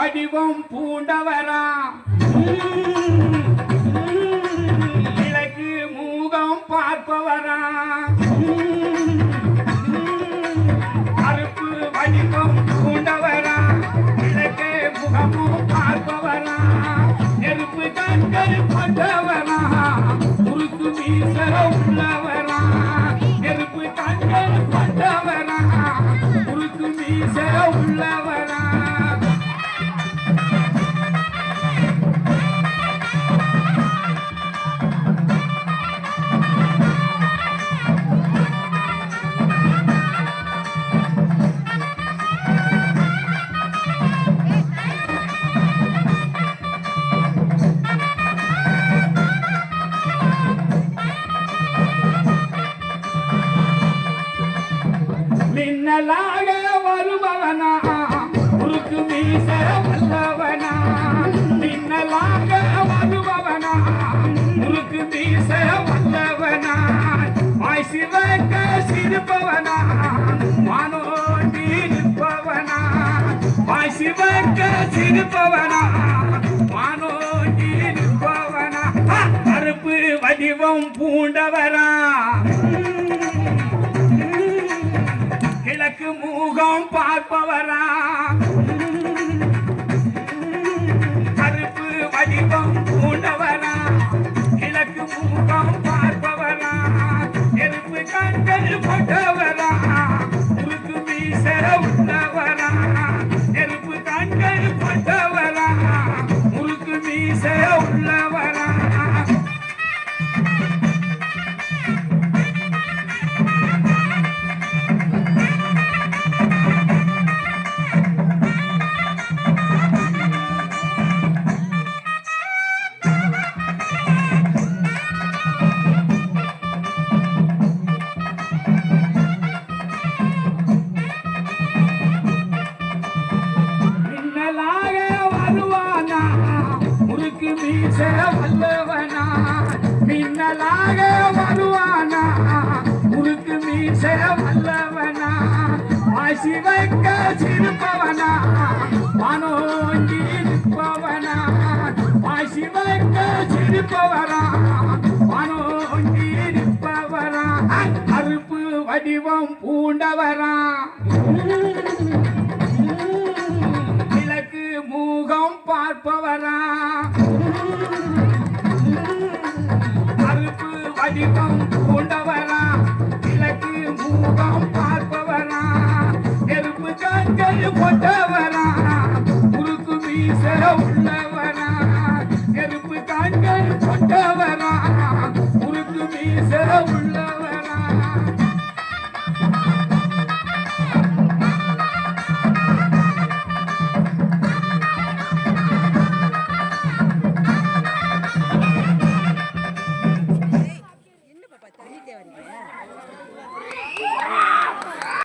வடிவம் பூண்டவரா. கிழக்கு மூகம் பார்ப்பவரா. கருப்பு வடிவம் பூண்டவரா. கிழக்கு முகமும் பார்ப்பவரா. நெருப்பு கண்கள் கொண்டவரா குறுக்கு மீச உள்ளவரா. நெருப்பு கண்கள் கொண்டவரா குறுக்கு மீச உள்ளவரா. மின்னலாக வருபவனா? குறுக்கு மீச வல்லவனா மின்னலாக வருபவனா? குறுக்கு மீச வல்லவனா வாய் சிவக்க சிரிப்பவனா? வானோட்டி நிற்பவனா? வாய் சிவக்க சிரிப்பவனா? வானோட்டி நிற்பவனா? கருப்பு வடிவம் பூண்டவரா? பார்ப்பவரா? கருப்பு வடிவம் பூண்டவரா? கிழக்கு மூகம் பார்ப்பவரா? எருப்பு கண்கள் கொண்டவரா உருக்கு மீச உள்ளவரா முறுக்கு வல்லவனா மின்னலாக வருவானா முறுக்கு மீச வல்லவனா வாசி வைக்க சிரிப்பவனா மனோங்கி நிற்பவனா வாசி வைக்க சிரிப்பவனா மனோங்கி நிற்பவனா கருப்பு வடிவம் பூண்டவரா மூகம் பார்ப்பவரா வடிவம் பூண்டவரா கிழக்கு மூகம் பார்ப்பவரா நெருப்பு கண்கள் கொண்டவரா குறுக்கு மீச உள்ள